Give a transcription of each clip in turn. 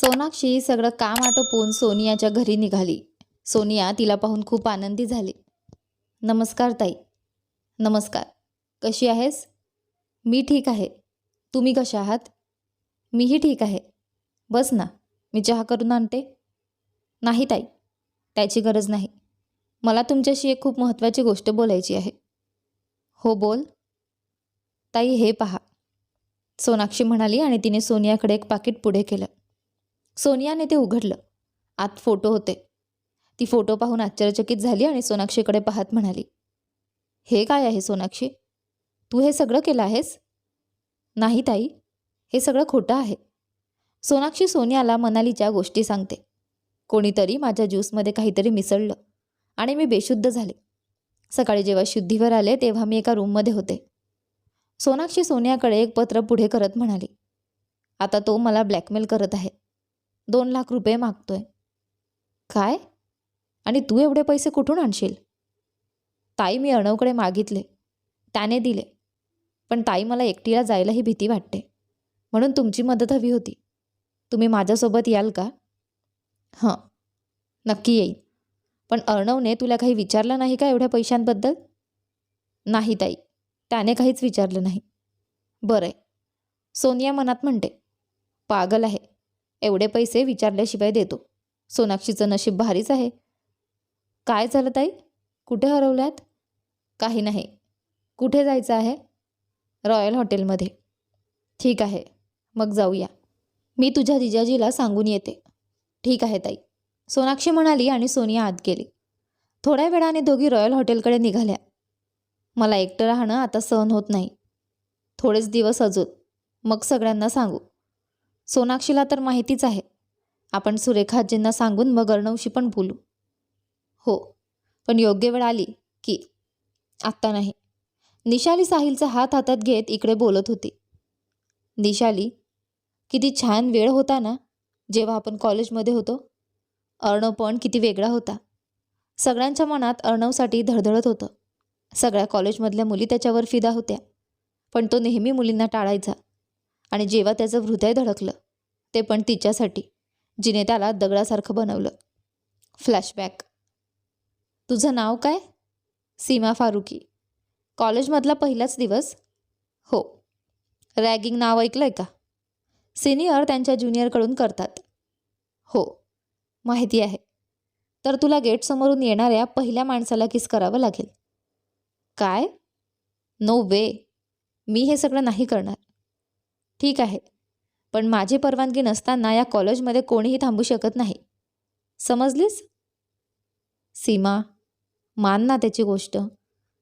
सोनाक्षी सगळं काम आटोपून सोनियाच्या घरी निघाली. सोनिया तिला पाहून खूप आनंदी झाली. नमस्कार ताई. नमस्कार. कशी आहेस? मी ठीक आहे. तुम्ही कशा आहात? मीही ठीक आहे. बस ना मी चहा करून आणते. नाही ताई. त्याची गरज नाही. मला तुमच्याशी एक खूप महत्त्वाची गोष्ट बोलायची आहे. हो बोल. ताई हे पहा. सोनाक्षी म्हणाली आणि तिने सोनियाकडे एक पाकिट पुढे केलं. सोनियाने ते उघडलं. आत फोटो होते. ती फोटो पाहून आश्चर्यचकित झाली आणि सोनाक्षीकडे पाहत म्हणाली हे काय आहे सोनाक्षी? तू हे सगळं केलं आहेस? नाही ताई. हे सगळं खोटं आहे. सोनाक्षी सोनियाला मनालीच्या गोष्टी सांगते. कोणीतरी माझ्या ज्यूसमध्ये काहीतरी मिसळलं आणि मी बेशुद्ध झाले. सकाळी जेव्हा शुद्धीवर आले तेव्हा मी एका रूममध्ये होते. सोनाक्षी सोनियाकडे एक पत्र पुढे करत म्हणाली आता तो मला ब्लॅकमेल करत आहे. दोन लाख रुपये मागतोय. काय? आणि तू एवढे पैसे कुठून आणशील? ताई मी अणवकडे मागितले. त्याने दिले. पण ताई मला एकटीला जायलाही भीती वाटते. म्हणून तुमची मदत हवी होती. तुम्ही माझ्यासोबत याल का? हां. नक्की येईन. पण अर्णवने तुला काही विचारलं नाही का एवढ्या पैशांबद्दल? नाही ताई. त्याने काहीच विचारलं नाही. बरं आहे. सोनिया मनात म्हणते पागल आहे. एवढे पैसे विचारल्याशिवाय देतो. सोनाक्षीचं नशीब भारीच आहे. काय झालं ताई? कुठे हरवल्यात? काही नाही. कुठे जायचं आहे? रॉयल हॉटेलमध्ये. ठीक आहे. मग जाऊया. मी तुझ्या जिजाजीला सांगून येते. ठीक आहे ताई. सोनाक्षी म्हणाली आणि सोनिया आत गेली. थोड्या वेळाने दोघी रॉयल हॉटेलकडे निघाल्या. मला एकटं राहणं आता सहन होत नाही. थोडेच दिवस अजून. मग सगळ्यांना सांगू. सोनाक्षीला तर माहितीच आहे. आपण सुरेखाजींना सांगून मग अर्णवशी पण बोलू. हो पण योग्य वेळ आली की आत्ता नाही. निशाली साहिलचा हात हातात घेत इकडे बोलत होती. निशाली किती छान वेळ होता ना जेव्हा आपण कॉलेजमध्ये होतो. अर्णव पण किती वेगळा होता. सगळ्यांच्या मनात अर्णवसाठी धडधडत होतं. सगळ्या कॉलेजमधल्या मुली त्याच्यावर फिदा होत्या. पण तो नेहमी मुलींना टाळायचा. आणि जेव्हा त्याचं हृदय धडकलं ते पण तिच्यासाठी जिने त्याला दगडासारखं बनवलं. फ्लॅशबॅक तुझं नाव काय? सीमा फारुकी. कॉलेजमधला पहिलाच दिवस? हो. रॅगिंग नाव ऐकलं आहे का? सिनियर त्यांच्या ज्युनियरकडून करतात. हो. माहिती आहे. तर तुला गेटसमोरून येणाऱ्या पहिल्या माणसाला किस करावं लागेल? काय? नो वे मी हे सगळं नाही करणार. ठीक आहे. पण माझी परवानगी नसताना या कॉलेजमध्ये कोणीही थांबू शकत नाही. समजलीस? सीमा मान ना त्याची गोष्ट.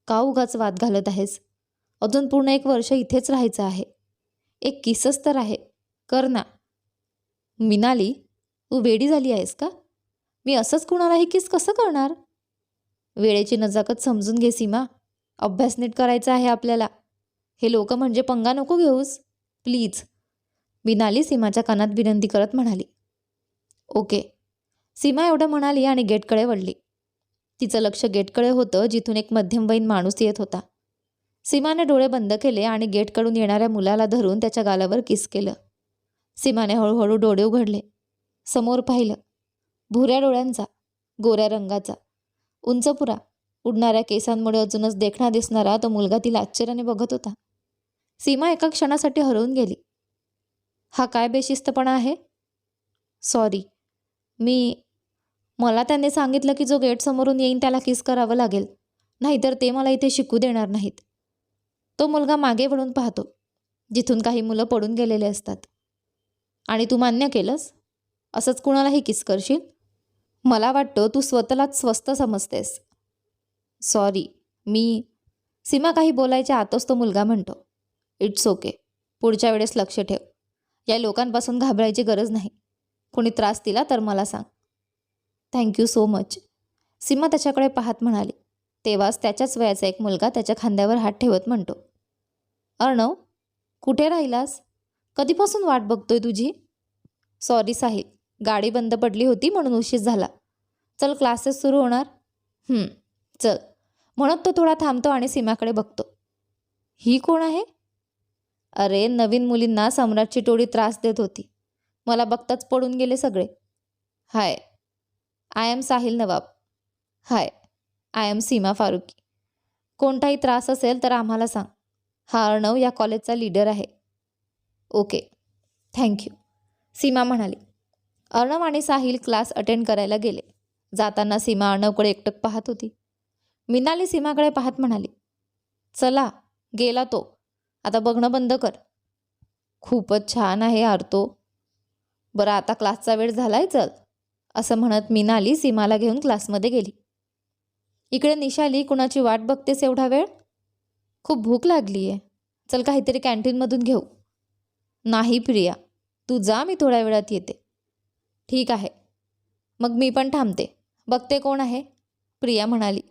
का उगाच वाद घालत आहेस? अजून पूर्ण एक वर्ष इथेच राहायचं आहे. एक किसच तर आहे. कर ना. मिनाली तू वेडी झाली आहेस का? मी असंच कुणालाही किस कसं करणार वेळेची नजाकत समजून घे सीमा. अभ्यास नीट करायचा आहे आपल्याला. हे लोक म्हणजे पंगा नको घेऊस. प्लीज. मिनाली सीमाच्या कानात विनंती करत म्हणाली. ओके. सीमा एवढं म्हणाली आणि गेटकडे वळली. तिचं लक्ष गेटकडे होतं जिथून एक मध्यमवयीन माणूस येत होता. सीमाने डोळे बंद केले आणि गेटकडून येणाऱ्या मुलाला धरून त्याच्या गालावर किस केलं. सीमाने हळूहळू डोळे उघडले. समोर पाहिलं. भुऱ्या डोळ्यांचा गोऱ्या रंगाचा. उंचपुरा उडणाऱ्या केसांमुळे अजूनच देखणा दिसणारा तो मुलगा तिला आश्चर्याने बघत होता. सीमा एका क्षणासाठी हरवून गेली. हा काय बेशिस्तपणा आहे? सॉरी मी मला त्यांनी सांगितलं की जो गेटसमोरून येईन त्याला किस करावं लागेल. नाहीतर ते मला इथे शिकू देणार नाहीत. तो मुलगा मागे वळून पाहतो जिथून काही मुलं पडून गेलेले असतात. आणि तू मान्य केलंस? असंच कुणालाही किस करशील? मला वाटतं तू स्वतःलाच स्वस्त समजतेस. सॉरी मी सीमा काही बोलायच्या आतच तो मुलगा म्हणतो. It's okay. पुढच्या वेळेस लक्ष ठेव. या लोकांपासून घाबरायची गरज नाही. कोणी त्रास दिला तर मला सांग. थँक्यू सो मच सीमा त्याच्याकडे पाहत म्हणाली. तेव्हाच त्याच्याच वयाचा एक मुलगा त्याच्या खांद्यावर हात ठेवत म्हणतो. अर्णव कुठे राहिलास? कधीपासून वाट बघतोय तुझी? सॉरी साहिल गाडी बंद पडली होती म्हणून उशीर झाला. चल क्लासेस सुरू होणार? चल. म्हणत तो थोडा थांबतो आणि सीमाकडे बघतो. ही कोण आहे? अरे नवीन मुलींना सम्राटची टोळी त्रास देत होती. मला बघताच पडून गेले सगळे. Hi I am Sahil Nawab. Hi I am Seema Farooqui. कोणताही त्रास असेल तर आम्हाला सांग. हा अर्णव या कॉलेजचा लीडर आहे. ओके थँक्यू सीमा म्हणाली. अर्णव आणि साहिल क्लास अटेंड करायला गेले. जाताना सीमा अर्णवकडे एकटक पाहत होती. मिनाली सीमाकडे पाहत म्हणाली चला गेला तो. आता बघणं बंद कर. खूपच छान आहे आरतो बरं आता क्लासचा वेळ झालाय चल. असं म्हणत मीनाली सीमाला घेऊन क्लासमध्ये गेली. इकडे निशाली कुणाची वाट बघतेस एवढा वेळ? खूप भूक लागली आहे चल काहीतरी कॅन्टीनमधून घेऊ. नाही प्रिया. तू जा मी थोड्या वेळात येते. ठीक आहे. मग मी पण थांबते. बघते कोण आहे. प्रिया म्हणाली.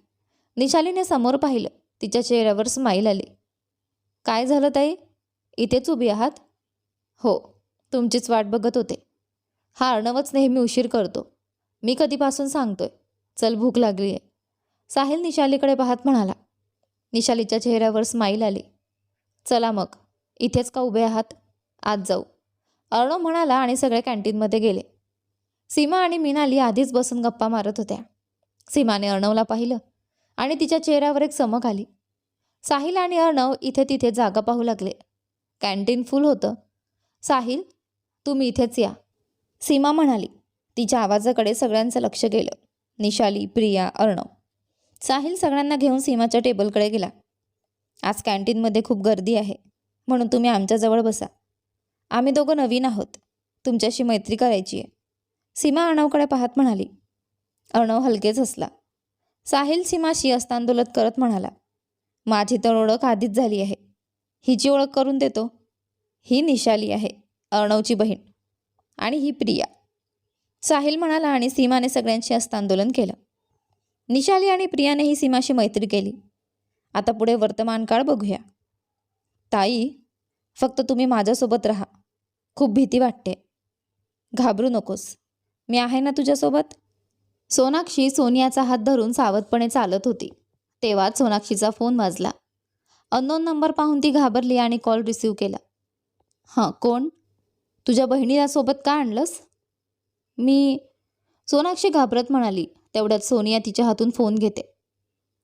निशालीने समोर पाहिलं. तिच्या चेहऱ्यावर स्माईल आली. काय झालं ताई? इथेच उभी आहात? हो तुमचीच वाट बघत होते. हा अर्णवच नेहमी उशीर करतो. मी कधीपासून सांगतोय? चल भूक लागली आहे साहिल निशालीकडे पाहत म्हणाला. निशालीच्या चेहऱ्यावर स्माईल आली. चला मग इथेच का उभे आहात? आज जाऊ. अर्णव म्हणाला आणि सगळे कॅन्टीनमध्ये गेले. सीमा आणि मीनाली आधीच बसून गप्पा मारत होत्या. सीमाने अर्णवला पाहिलं आणि तिच्या चेहऱ्यावर एक चमक आली. साहिल आणि अर्णव इथे तिथे जागा पाहू लागले. कॅन्टीन फुल होतं. साहिल तुम्ही इथेच या. सीमा म्हणाली. तिच्या आवाजाकडे सगळ्यांचं लक्ष गेलं. निशाली प्रिया अर्णव. साहिल सगळ्यांना घेऊन सीमाच्या टेबलकडे गेला. आज कॅन्टीनमध्ये खूप गर्दी आहे. म्हणून तुम्ही आमच्याजवळ बसा. आम्ही दोघं नवीन आहोत. तुमच्याशी मैत्री करायची आहे. सीमा अर्णवकडे पाहत म्हणाली. अर्णव हलकेच हसला. साहिल सीमाशी अस्तांदोलत करत म्हणाला. माझी तर ओळख आधीच झाली आहे. हिची ओळख करून देतो. ही निशाली आहे अर्णवची बहीण. आणि ही प्रिया. साहिल म्हणाला आणि सीमाने सगळ्यांशी हस्तांदोलन केलं. निशाली आणि प्रियाने ही सीमाशी मैत्री केली. आता पुढे वर्तमान काळ बघूया. ताई फक्त तुम्ही माझ्यासोबत राहा. खूप भीती वाटते. घाबरू नकोस. मी आहे ना तुझ्यासोबत? सोनाक्षी सोनियाचा हात धरून सावधपणे चालत होती. तेव्हाच सोनाक्षीचा फोन वाजला. अननोन नंबर पाहून ती घाबरली आणि कॉल रिसीव केला. हां कोण? तुझ्या बहिणीला सोबत का आणलंस? मी सोनाक्षी घाबरत म्हणाली. तेवढ्यात सोनिया तिच्या हातून फोन घेते.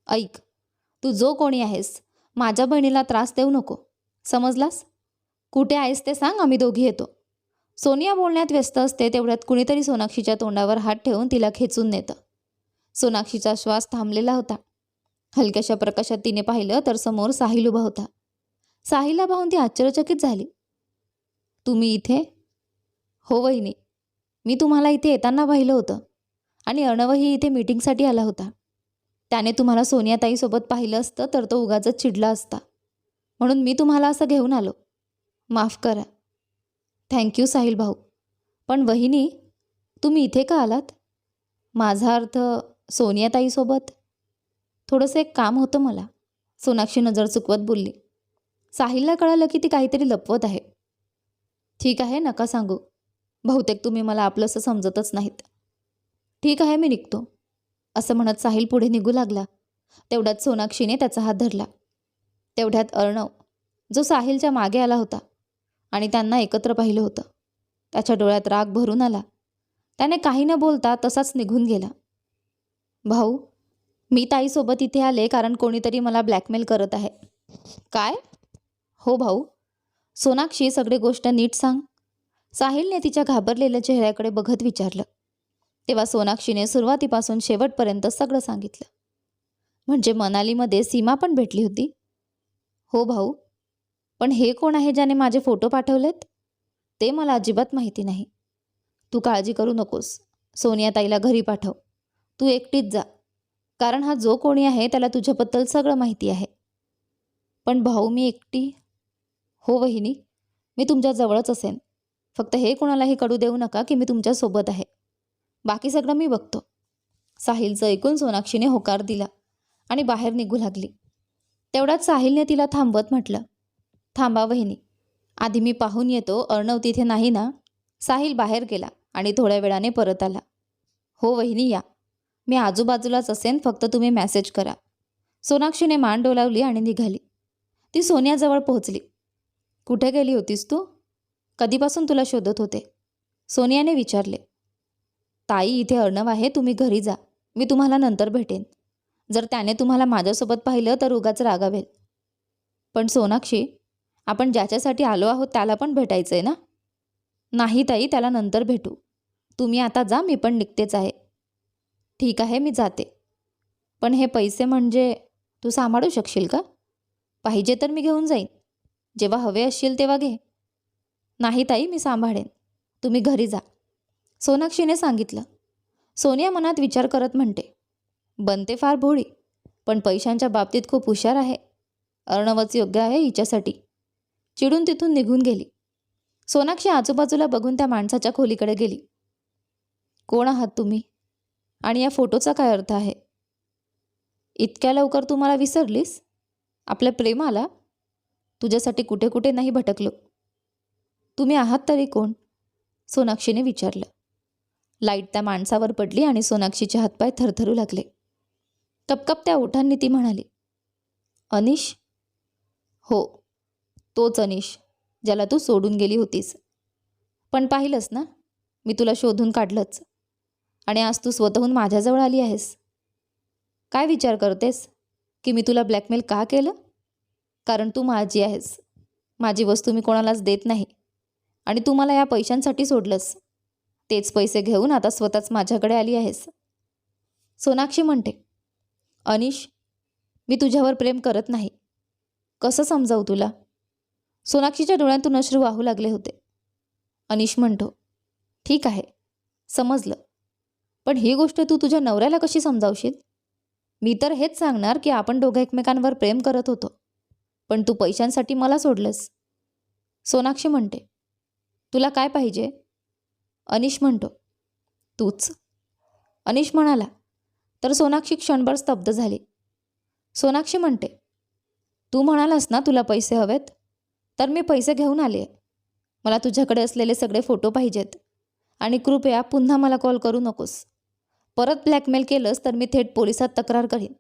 ऐक तू जो कोणी आहेस माझ्या बहिणीला त्रास देऊ नको. समजलास? कुठे आहेस ते सांग आम्ही दोघी येतो. सोनिया बोलण्यात व्यस्त असते तेवढ्यात कुणीतरी सोनाक्षीच्या तोंडावर हात ठेवून तिला खेचून नेतं. सोनाक्षीचा श्वास थांबलेला होता. हलक्याशा प्रकाशात तिने पाहिलं तर समोर साहिल उभा होता. साहिलला पाहून ती आश्चर्यचकित झाली. तुम्ही इथे? हो वहिनी. मी तुम्हाला इथे येताना पाहिलं होतं आणि अणवही इथे मीटिंगसाठी आला होता. त्याने तुम्हाला सोनियाताईसोबत पाहिलं असतं तर तो उगाचच चिडला असता. म्हणून मी तुम्हाला असं घेऊन आलो. माफ करा. थँक्यू साहिल भाऊ. पण वहिनी तुम्ही इथे का आलात? माझा अर्थ सोनियाताईसोबत थोडंसं एक काम होतं मला. सोनाक्षी नजर चुकवत बोलली. साहिलला कळालं की ती काहीतरी लपवत आहे. ठीक आहे नका सांगू. बहुतेक तुम्ही मला आपलंसं समजतच नाहीत. ठीक आहे मी निघतो. असं म्हणत साहिल पुढे निघू लागला. तेवढ्यात सोनाक्षीने त्याचा हात धरला. तेवढ्यात अर्णव जो साहिलच्या मागे आला होता आणि त्यांना एकत्र पाहिलं होतं त्याच्या डोळ्यात राग भरून आला. त्याने काही न बोलता तसाच निघून गेला. भाऊ मी ताईसोबत इथे आले कारण कोणीतरी मला ब्लॅकमेल करत आहे. काय? हो भाऊ. सोनाक्षी सगळी गोष्ट नीट सांग. साहिलने तिच्या घाबरलेल्या चेहऱ्याकडे बघत विचारलं. तेव्हा सोनाक्षीने सुरुवातीपासून शेवटपर्यंत सगळं सांगितलं. म्हणजे मनालीमध्ये सीमा पण भेटली होती? हो भाऊ. पण हे कोण आहे ज्याने माझे फोटो पाठवलेत? ते मला अजिबात माहिती नाही. तू काळजी करू नकोस. सोनिया ताईला घरी पाठव. तू एकटीच जा. कारण हा जो कोणी आहे त्याला तुझ्याबद्दल सगळं माहिती आहे. पण भाऊ मी एकटी? हो वहिनी मी तुमच्याजवळच असेन. फक्त हे कोणालाही कळू देऊ नका की मी तुमच्यासोबत आहे. बाकी सगळं मी बघतो. साहिलचं ऐकून सोनाक्षीने होकार दिला आणि बाहेर निघू लागली. तेवढ्यात साहिलने तिला थांबवत म्हटलं थांबा वहिनी आधी मी पाहून येतो अर्णव तिथे नाही ना? साहिल बाहेर गेला आणि थोड्या वेळाने परत आला. हो वहिनी या. मी आजूबाजूलाच असेन फक्त तुम्ही मेसेज करा. सोनाक्षीने मान डोलावली आणि निघाली. ती सोनियाजवळ पोहोचली. कुठे गेली होतीस तू? कधीपासून तुला शोधत होते? सोनियाने विचारले. ताई इथे अर्णव आहे तुम्ही घरी जा. मी तुम्हाला नंतर भेटेन. जर त्याने तुम्हाला माझ्यासोबत पाहिलं तर उगाच रागावेल. पण सोनाक्षी आपण ज्याच्यासाठी आलो आहोत त्याला पण भेटायचं आहे ना? नाही ताई त्याला नंतर भेटू. तुम्ही आता जा मी पण निघतेच आहे. ठीक आहे मी जाते. पण हे पैसे म्हणजे तू सांभाळू शकशील का? पाहिजे तर मी घेऊन जाईन. जेव्हा हवे असशील तेव्हा घे. नाही ताई मी सांभाळेन. तुम्ही घरी जा. सोनाक्षीने सांगितलं. सोनिया मनात विचार करत म्हणते. बनते फार भोळी पण पैशांच्या बाबतीत खूप हुशार आहे. अर्णवच योग्य आहे हिच्यासाठी. चिडून तिथून निघून गेली. सोनाक्षी आजूबाजूला बघून त्या माणसाच्या खोलीकडे गेली. कोण आहात तुम्ही? आणि या फोटोचा काय अर्थ आहे? इतक्या लवकर तू मला विसरलीस? आपल्या प्रेमाला? तुझ्यासाठी कुठे कुठे नाही भटकलो. तुम्ही आहात तरी कोण? सोनाक्षीने विचारलं. लाइट त्या माणसावर पडली आणि सोनाक्षीचे हातपाय थरथरू लागले. कपकपत्या ओठांनी ती म्हणाली अनिश? हो तोच अनिश ज्याला तू सोडून गेली होतीस. पण पाहिलंस ना? मी तुला शोधून काढलंच. आणि आज तू स्वतःहून माझ्याजवळ आली आहेस. काय विचार करतेस? की मी तुला ब्लॅकमेल का केलं? कारण तू माझी आहेस. माझी वस्तू मी कोणालाच देत नाही. आणि तू मला या पैशांसाठी सोडलंस. तेच पैसे घेऊन आता स्वतःच माझ्याकडे आली आहेस. सोनाक्षी म्हणते अनिश मी तुझ्यावर प्रेम करत नाही. कसं समजावू तुला? सोनाक्षीच्या डोळ्यांतून अश्रू वाहू लागले होते. अनिश म्हणतो ठीक आहे समजलं. पण ही गोष्ट तू तुझ्या नवऱ्याला कशी समजावशील? मी तर हेच सांगणार की आपण दोघं एकमेकांवर प्रेम करत होतो. पण तू पैशांसाठी मला सोडलंस. सोनाक्षी म्हणते तुला काय पाहिजे? अनिश म्हणतो तूच. अनिश म्हणाला तर सोनाक्षी क्षणभर स्तब्ध झाली. सोनाक्षी म्हणते तू म्हणालास ना तुला पैसे हवेत? तर मी पैसे घेऊन आले मला तुझ्याकडे असलेले सगळे फोटो पाहिजेत. आणि कृपया पुन्हा मला कॉल करू नकोस. परत ब्लॅकमेल केलंस तर मी थेट पोलिसात तक्रार करीन.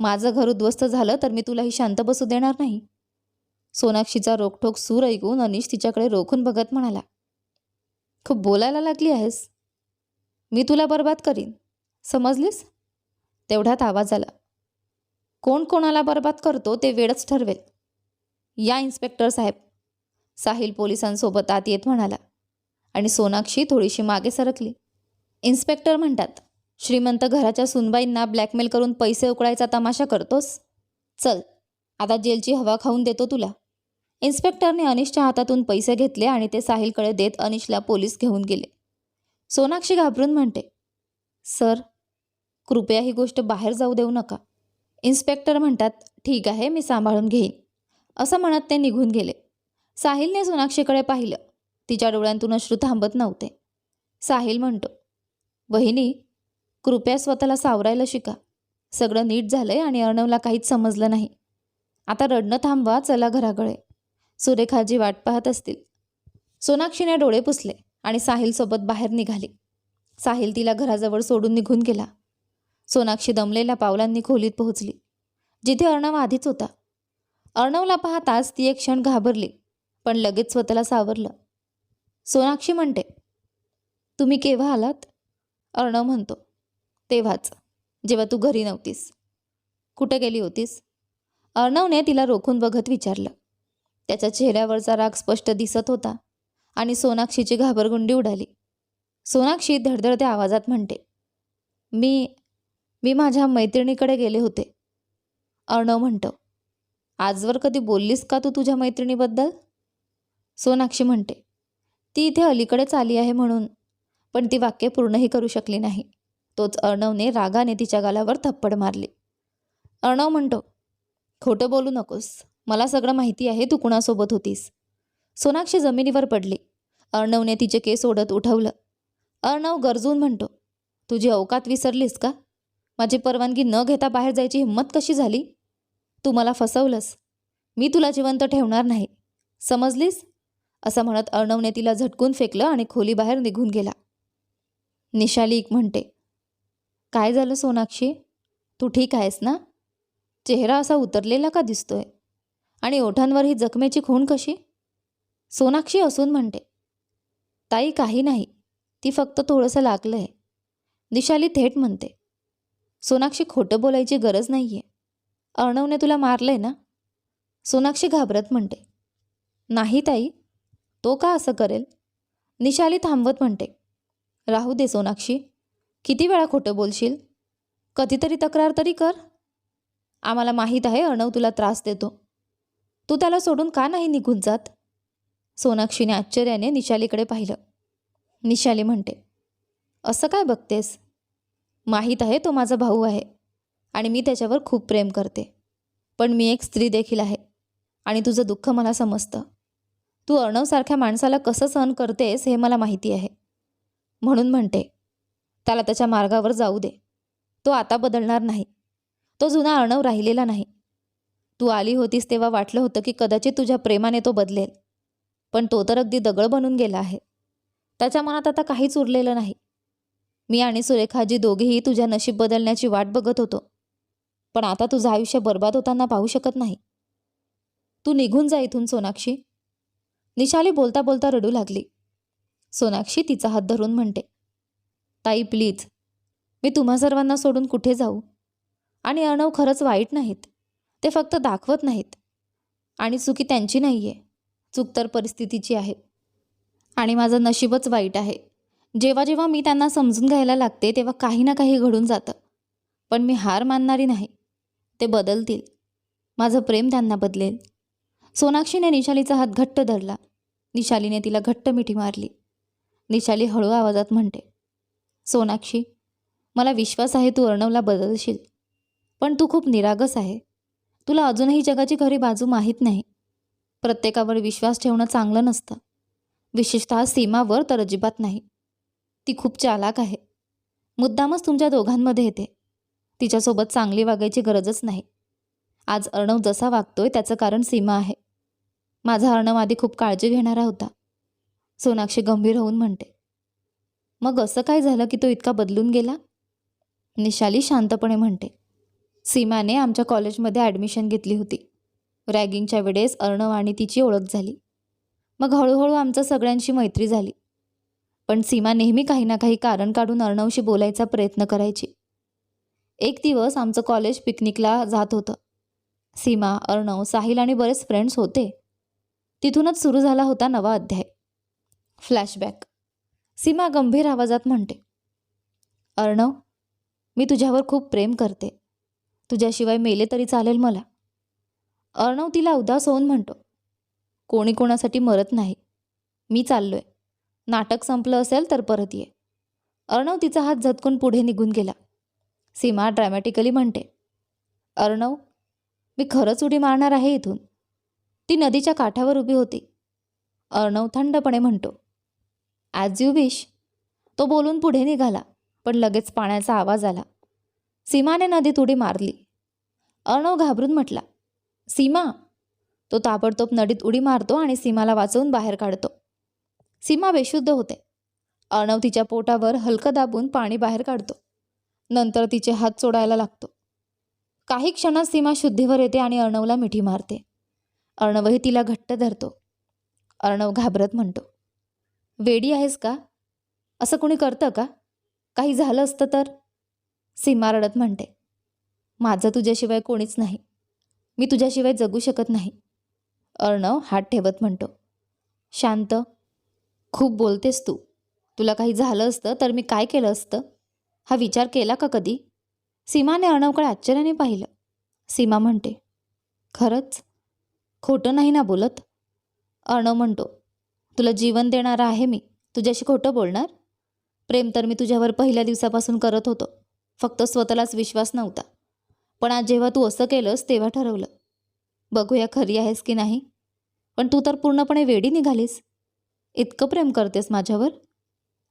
माझं घर उद्ध्वस्त झालं तर मी तुलाही शांत बसू देणार नाही. सोनाक्षीचा रोखठोक सूर ऐकून अनिश तिच्याकडे रोखून बघत म्हणाला खूप बोलायला लागली आहेस. मी तुला बर्बाद करीन. समजलीस? तेवढ्यात आवाज आला कोण कोणाला बर्बाद करतो ते वेळच ठरवेल. या इन्स्पेक्टर साहेब. साहिल पोलिसांसोबत आत येत म्हणाला आणि सोनाक्षी थोडीशी मागे सरकली. इन्स्पेक्टर म्हणतात श्रीमंत घराच्या सुनबाईंना ब्लॅकमेल करून पैसे उकळायचा तमाशा करतोस? चल आता जेलची हवा खाऊन देतो तुला. इन्स्पेक्टरने अनिशच्या हातातून पैसे घेतले आणि ते साहिलकडे देत अनिशला पोलीस घेऊन गेले. सोनाक्षी घाबरून म्हणते सर कृपया ही गोष्ट बाहेर जाऊ देऊ नका. इन्स्पेक्टर म्हणतात ठीक आहे मी सांभाळून घेईन. असं म्हणत ते निघून गेले. साहिलने सोनाक्षीकडे पाहिलं. तिच्या डोळ्यांतून अश्रू थांबत नव्हते. साहिल म्हणतो वहिनी कृपया स्वतःला सावरायला शिका. सगळं नीट झालंय आणि अर्णवला काहीच समजलं नाही. आता रडणं थांबवा चला घराकडे. सुरेखाजी वाट पाहत असतील. सोनाक्षीने डोळे पुसले आणि साहिलसोबत बाहेर निघाली. साहिल तिला घराजवळ सोडून निघून गेला. सोनाक्षी दमलेल्या पावलांनी खोलीत पोहोचली. जिथे अर्णव आधीच होता. अर्णवला पाहताच ती एक क्षण घाबरली पण लगेच स्वतःला सावरलं. सोनाक्षी म्हणते तुम्ही केव्हा आलात? अर्णव म्हणतो तेव्हाच जेव्हा तू घरी नव्हतीस. कुठे गेली होतीस? अर्णवने तिला रोखून बघत विचारलं. त्याच्या चेहऱ्यावरचा राग स्पष्ट दिसत होता आणि सोनाक्षीची घाबरगुंडी उडाली. सोनाक्षी धडधडत्या आवाजात म्हणते मी मी माझ्या मैत्रिणीकडे गेले होते. अर्णव म्हणतो आजवर कधी बोललीस का तू तुझ्या मैत्रिणीबद्दल? सोनाक्षी म्हणते ती इथे अलीकडेच आली आहे म्हणून पण ती वाक्य पूर्णही करू शकली नाही. तोच अर्णवने रागाने तिच्या गालावर थप्पड मारली. अर्णव म्हणतो खोटं बोलू नकोस. मला सगळं माहिती आहे तू कुणासोबत होतीस. सोनाक्षी जमिनीवर पडली. अर्णवने तिचे केस ओढत उठवलं. अर्णव गरजून म्हणतो तुझी अवकात विसरलीस का? माझी परवानगी न घेता बाहेर जायची हिंमत कशी झाली? तू मला फसवलंस. मी तुला जिवंत ठेवणार नाही. समजलीस? असं म्हणत अर्णवने तिला झटकून फेकलं आणि खोलीबाहेर निघून गेला. निशालीक म्हणते. काय झालं सोनाक्षी? तू ठीक आहेस ना? चेहरा असा उतरलेला का दिसतोय? आणि ओठांवर ही जखमेची खूण कशी? सोनाक्षी असून म्हणते. ताई काही नाही. ती फक्त थोडंसं लागलं आहे निशाली थेट म्हणते. सोनाक्षी खोटं बोलायची गरज नाही आहे अर्णवने तुला मारलं आहे ना? सोनाक्षी घाबरत म्हणते. नाही ताई तो का असं करेल? निशाली थांबवत म्हणते. राहू दे सोनाक्षी. किती वेळा खोटं बोलशील? कधीतरी तक्रार तरी कर. आम्हाला माहीत आहे अर्णव तुला त्रास देतो. तू त्याला सोडून का नाही निघून जात? सोनाक्षीने आश्चर्याने निशालीकडे पाहिलं. निशाली म्हणते असं काय बघतेस? माहीत आहे तो माझा भाऊ आहे आणि मी त्याच्यावर खूप प्रेम करते. पण मी एक स्त्री देखील आहे आणि तुझं दुःख मला समजतं. तू अर्णवसारख्या माणसाला कसं सहन करतेस हे मला माहिती आहे. म्हणून म्हणते त्याला त्याच्या मार्गावर जाऊ दे. तो आता बदलणार नाही. तो जुना अर्णव राहिलेला नाही. तू आली होतीस तेव्हा वाटलं होतं की कदाचित तुझ्या प्रेमाने तो बदलेल. पण तो तर अगदी दगड बनून गेला आहे. त्याच्या मनात आता काहीच उरलेलं नाही. मी आणि सुरेखाजी दोघेही तुझ्या नशीब बदलण्याची वाट बघत होतो. पण आता तुझं आयुष्य बर्बाद होताना पाहू शकत नाही. तू निघून जा इथून सोनाक्षी. निशाली बोलता बोलता रडू लागली. सोनाक्षी तिचा हात धरून म्हणते ताई प्लीज मी तुम्हा सर्वांना सोडून कुठे जाऊ? आणि अर्णव खरंच वाईट नाहीत. ते फक्त दाखवत नाहीत. आणि चुकी त्यांची नाही आहे चूक तर परिस्थितीची आहे. आणि माझं नशीबच वाईट आहे. जेव्हा जेव्हा मी त्यांना समजून घ्यायला लागते तेव्हा काही ना काही घडून जातं. पण मी हार मानणारी नाही. ते बदलतील. माझं प्रेम त्यांना बदलेल. सोनाक्षीने निशालीचा हात घट्ट धरला. निशालीने तिला घट्ट मिठी मारली. निशाली हळू आवाजात म्हणते सोनाक्षी मला विश्वास आहे तू अर्णवला बदलशील पण तू खूप निरागस आहे. तुला अजूनही जगाची खरी बाजू माहीत नाही. प्रत्येकावर विश्वास ठेवणं चांगलं नसतं. विशेषतः सीमावर तर अजिबात नाही. ती खूप चालाक आहे. मुद्दामच तुमच्या दोघांमध्ये येते. तिच्यासोबत चांगली वागायची गरजच नाही. आज अर्णव जसा वागतोय त्याचं कारण सीमा आहे. माझा अर्णव आधी खूप काळजी घेणारा होता. सोनाक्षी गंभीर होऊन म्हणते मग असं काय झालं की तो इतका बदलून गेला? निशाली शांतपणे म्हणते सीमाने आमच्या कॉलेजमध्ये ॲडमिशन घेतली होती. रॅगिंगच्या वेळेस अर्णव आणि तिची ओळख झाली. मग हळूहळू आमचं सगळ्यांशी मैत्री झाली. पण सीमा नेहमी काही ना काही कारण काढून अर्णवशी बोलायचा प्रयत्न करायची. एक दिवस आमचं कॉलेज पिकनिकला जात होतं. सीमा अर्णव साहिल आणि बरेच फ्रेंड्स होते. तिथूनच सुरू झाला होता नवा अध्याय. फ्लॅशबॅक. सीमा गंभीर आवाजात म्हणते अर्णव मी तुझ्यावर खूप प्रेम करते. तुझ्याशिवाय मेले तरी चालेल मला. अर्णव तिला उदास होऊन म्हणतो कोणी कोणासाठी मरत नाही. मी चाललोय. नाटक संपलं असेल तर परत ये. अर्णव तिचा हात झटकून पुढे निघून गेला. सीमा ड्रॅमॅटिकली म्हणते अर्णव मी खरंच उडी मारणार आहे इथून. ती नदीच्या काठावर उभी होती. अर्णव थंडपणे म्हणतो ॲज यू विश तो बोलून पुढे निघाला पण लगेच पाण्याचा आवाज आला. सीमाने नदीत उडी मारली. अर्णव घाबरून म्हटला सीमा. तो ताबडतोब नदीत उडी मारतो आणि सीमाला वाचवून बाहेर काढतो. सीमा बेशुद्ध होते. अर्णव तिच्या पोटावर हलकं दाबून पाणी बाहेर काढतो. नंतर तिचे हात सोडायला लागतो. काही क्षणात सीमा शुद्धीवर येते आणि अर्णवला मिठी मारते. अर्णवही तिला घट्ट धरतो. अर्णव घाबरत म्हणतो वेडी आहेस का? असं कोणी करतं का? काही झालं असतं तर? सीमा रडत म्हणते. माझं तुझ्याशिवाय कोणीच नाही. मी तुझ्याशिवाय जगू शकत नाही. अर्णव हात ठेवत म्हणतो. शांत. खूप बोलतेस तू. तुला काही झालं असतं तर मी काय केलं असतं? हा विचार केला का कधी? सीमाने अर्णवकडे आश्चर्याने पाहिलं. सीमा म्हणते. खरंच? खोटं नाही ना बोलत? अर्णव म्हणतो. तुला जीवन देणारा आहे मी. तुझ्याशी खोटं बोलणार? प्रेम तर मी तुझ्यावर पहिल्या दिवसापासून करत होतो. फक्त स्वतःलाच विश्वास नव्हता. पण आज जेव्हा तू असं केलंस तेव्हा ठरवलं. बघूया खरी आहेस की नाही. पण तू तर पूर्णपणे वेडी निघालीस. इतकं प्रेम करतेस माझ्यावर?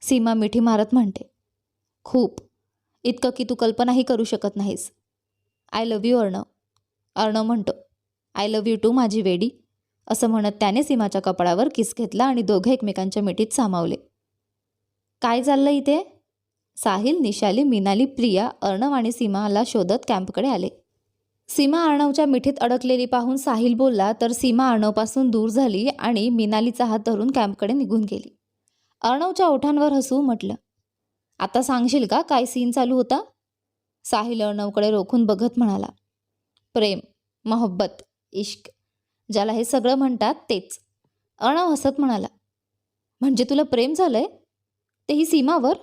सीमा मिठी मारत म्हणते. खूप. इतकं की तू कल्पनाही करू शकत नाहीस. I love you Arnav. Arnav म्हणतो. आय लव्ह यू टू माझी वेडी. असं म्हणत त्याने सीमाच्या कपाळावर किस घेतला आणि दोघे एकमेकांच्या मिठीत सामावले. काय चाललं इथे? साहिल निशाली मिनाली प्रिया अर्णव आणि सीमाला शोधत कॅम्पकडे आले. सीमा अर्णवच्या मिठीत अडकलेली पाहून साहिल बोलला तर सीमा अर्णवपासून दूर झाली आणि मिनालीचा हात धरून कॅम्पकडे निघून गेली. अर्णवच्या ओठांवर हसू म्हटलं आता सांगशील का काय सीन चालू होता? साहिल अर्णवकडे रोखून बघत म्हणाला प्रेम मोहब्बत इश्क ज्याला हे सगळं म्हणतात तेच. अर्णव हसत म्हणाला म्हणजे तुला प्रेम झालंय? तेही सीमावर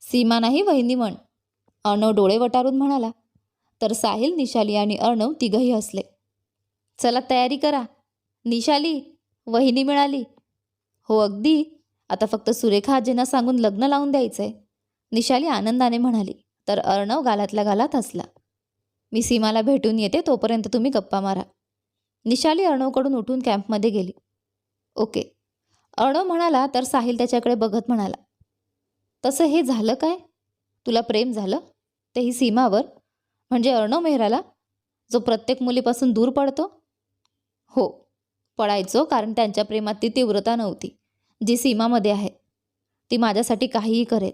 सीमा नाही वहिनी म्हण. अर्णव डोळे वटारून म्हणाला तर साहिल निशाली आणि अर्णव तिघही हसले. चला तयारी करा. निशाली वहिनी मिळाली. हो अगदी. आता फक्त सुरेखा आजींना सांगून लग्न लावून द्यायचंय. निशाली आनंदाने म्हणाली तर अर्णव गालातल्या गालात हसला. मी सीमाला भेटून येते तोपर्यंत तुम्ही गप्पा मारा. निशाली अर्णवकडून उठून कॅम्पमध्ये गेली. ओके. अर्णव म्हणाला तर साहिल त्याच्याकडे बघत म्हणाला. तसं हे झालं काय? तुला प्रेम झालं? तेही सीमावर? म्हणजे अर्णव मेहराला? जो प्रत्येक मुलीपासून दूर पडतो? हो पडायचो कारण त्यांच्या प्रेमात ती तीव्रता नव्हती. जी सीमामध्ये आहे. ती माझ्यासाठी काहीही करेल.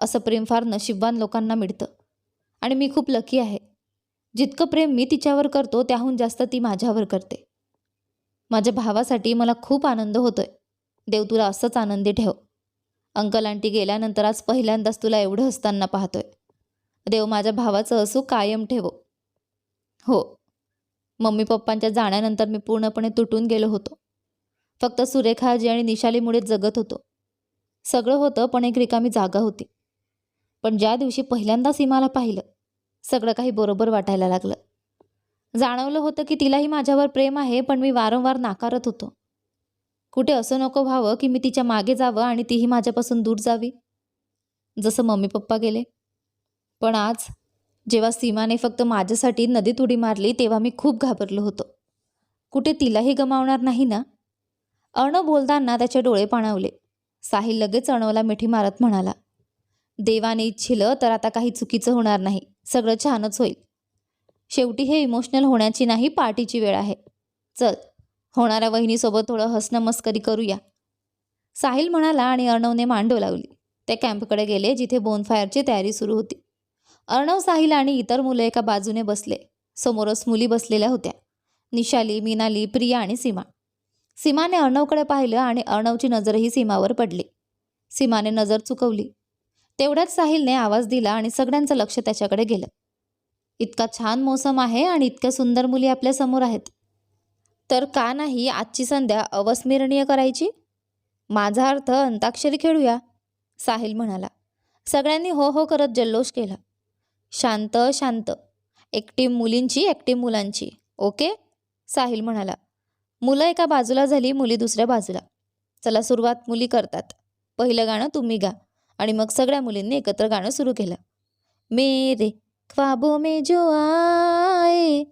असं प्रेम फार नशीबवान लोकांना मिळतं. आणि मी खूप लकी आहे. जितकं प्रेम मी तिच्यावर करतो त्याहून जास्त ती माझ्यावर करते. माझ्या भावासाठी मला खूप आनंद होतोय. देव तुला असंच आनंदी ठेव. अंकल आंटी गेल्यानंतर आज पहिल्यांदाच तुला एवढं हसताना पाहतोय. देव माझ्या भावाचं असू कायम ठेवो. हो. मम्मी पप्पांच्या जाण्यानंतर मी पूर्णपणे तुटून गेलो होतो. फक्त सुरेखाजी आणि निशालीमुळेच जगत होतो. सगळं होतं पण एक रिकामी जागा होती. पण ज्या दिवशी पहिल्यांदा सीमाला पाहिलं सगळं काही बरोबर वाटायला लागलं. जाणवलं होतं की तिलाही माझ्यावर प्रेम आहे पण मी वारंवार नाकारत होतो. कुठे असं नको व्हावं की मी तिच्यामागे जावं आणि तीही माझ्यापासून दूर जावी? जसं मम्मी पप्पा गेले. पण आज जेव्हा सीमाने फक्त माझ्यासाठी नदीत उडी मारली तेव्हा मी खूप घाबरलो होतो. कुठे तिलाही गमावणार नाही ना? अण बोलताना त्याचे डोळे पाणावले. साहिल लगेच अणवला मिठी मारत म्हणाला देवाने इच्छिलं तर आता काही चुकीचं होणार नाही. सगळं छानच होईल. शेवटी हे इमोशनल होण्याची नाही पार्टीची वेळ आहे. चल होणाऱ्या वहिनीसोबत थोडं हसणं मस्करी करूया. साहिल म्हणाला आणि अर्णवने मांडव लावली. ते कॅम्पकडे गेले जिथे बोनफायरची तयारी सुरू होती. अर्णव साहिल आणि इतर मुलं एका बाजूने बसले. समोरच मुली बसलेल्या होत्या. निशाली मीनाली प्रिया आणि सीमा. सीमाने अर्णवकडे पाहिलं आणि अर्णवची नजरही सीमावर पडली. सीमाने नजर चुकवली. तेवढ्याच साहिलने आवाज दिला आणि सगळ्यांचं लक्ष त्याच्याकडे गेलं. इतका छान मोसम आहे आणि इतक्या सुंदर मुली आपल्यासमोर आहेत. तर का नाही आजची संध्या अवस्मरणीय करायची? माझा अर्थ अंताक्षरी खेळूया साहिल म्हणाला. सगळ्यांनी हो हो करत जल्लोष केला. शांत शांत. एकटी मुलींची एकटी मुलांची. ओके? साहिल म्हणाला. मुलं एका बाजूला झाली मुली दुसऱ्या बाजूला. चला सुरुवात मुली करतात. पहिलं गाणं तुम्ही गा. आणि मग सगळ्या मुलींनी एकत्र गाणं सुरू केलं. मेरे ख्वाबो में जो आए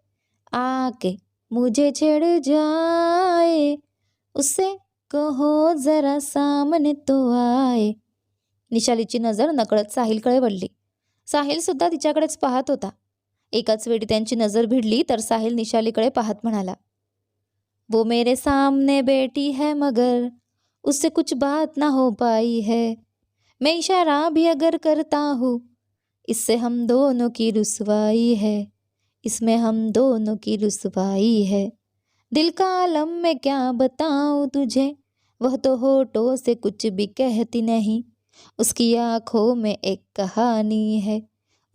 आके मुझे छेड़ जाए उसे कहो जरा सामने तो आए. निशालीची नजर नकळत साहिलकडे वळली साहिल सुद्धा तिच्याकडेच पाहत होता. एकाच वेळी त्यांची नजर भिडली तर साहिल निशालीकडे पाहत म्हणाला वो मेरे सामने बेटी है मगर उससे कुछ बात ना हो पाई है. मैं इशारा भी अगर करता हूँ। इससे हम दोनों की रुसवाई है। इसमें हम दोनों की रुसवाई है। दिल का आलम मैं क्या बताऊँ तुझे? वह तो होठों से कुछ भी कहती नहीं। उसकी आँखों में एक कहानी है।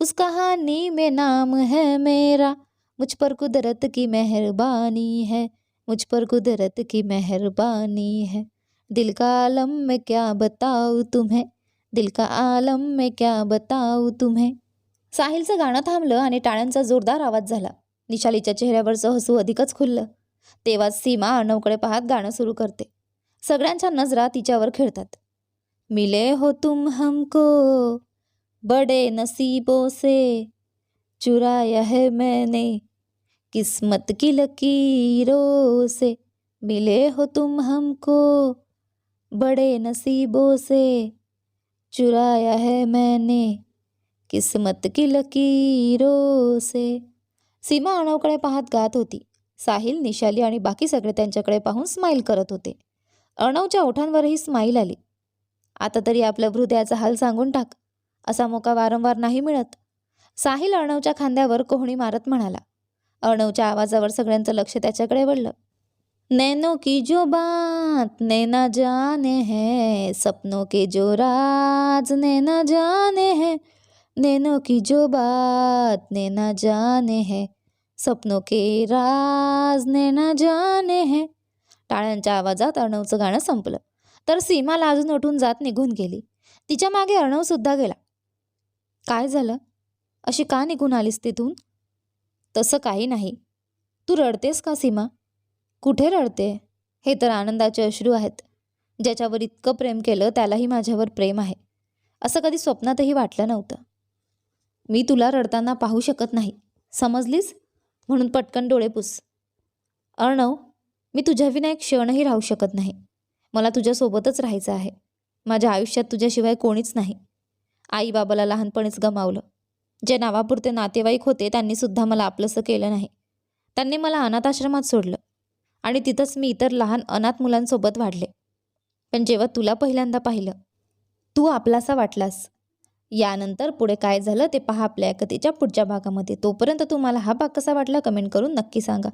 उस कहानी में नाम है मेरा। मुझ पर कुदरत की मेहरबानी है। मुझ पर कुदरत की मेहरबानी है। दिल का आलम मैं क्या बताऊँ तुम्हें? दिल का आलम मैं क्या बताऊ तुम्हें? साहिलचं गाणं थांबलं आणि टाळ्यांचा जोरदार आवाज झाला. निशालीच्या चेहऱ्यावरचं हसू अधिकच खुललं. तेव्हाच सीमा अर्णवकडे पाहत गाणं सुरू करते. सगळ्यांच्या नजरा तिच्यावर खेळतात. मिले हो तुम हमको बड़े नसीबो से चुराया है मैंने किस्मत की लकीरों से मिले हो तुम हमको बड़े नसीबो से चुराया है मैंने किस्मत की लकीरों से। सीमा अणवकडे पाहत गात होती. साहिल निशाली आणि बाकी सगळे त्यांच्याकडे पाहून स्माईल करत होते. अणवच्या ओठांवरही स्माईल आली. आता तरी आपल्या हृदयाचा हाल सांगून टाक. असा मोका वारंवार नाही मिळत. साहिल अर्णवच्या खांद्यावर कोहणी मारत म्हणाला. अर्णवच्या आवाजावर सगळ्यांचं लक्ष त्याच्याकडे वळलं. नैनों की जो बात नैना जाने है सपनों के जो राज नैना जाने है। नैनों की जो बात नैना जाने है सपनों के राज नैना जाने है। टाळ्यांच्या आवाजात अर्णवचं गाणं संपलं. तर सीमा लाजून उठून जात निघून गेली. तिच्यामागे अर्णवसुद्धा गेला. काय झालं? अशी का निघून आलीस तिथून? तसं काही नाही. तू रडतेस का सीमा? कुठे रडते? हे तर आनंदाचे अश्रू आहेत. ज्याच्यावर इतकं प्रेम केलं त्यालाही माझ्यावर प्रेम आहे. असं कधी स्वप्नातही वाटलं नव्हतं. मी तुला रडताना पाहू शकत नाही. समजलीस? म्हणून पटकन डोळे पुस. अर्णव मी तुझ्याविना एक क्षणही राहू शकत नाही. मला तुझ्यासोबतच राहायचं आहे. माझ्या आयुष्यात तुझ्याशिवाय कोणीच नाही. आई बाबाला लहानपणीच गमावलं. जे नावापुरते नातेवाईक होते त्यांनीसुद्धा मला आपलंसं केलं नाही. त्यांनी मला अनाथाश्रमात सोडलं. आणि तिथंच मी इतर लहान अनाथ मुलांसोबत वाढले. पण जेव्हा तुला पहिल्यांदा पाहिलं तू आपलासा वाटलास. यानंतर पुढे काय झालं ते पहा आपल्या कथेच्या पुढच्या भागामध्ये. तोपर्यंत तुम्हाला हा भाग कसा वाटला कमेंट करून नक्की सांगा.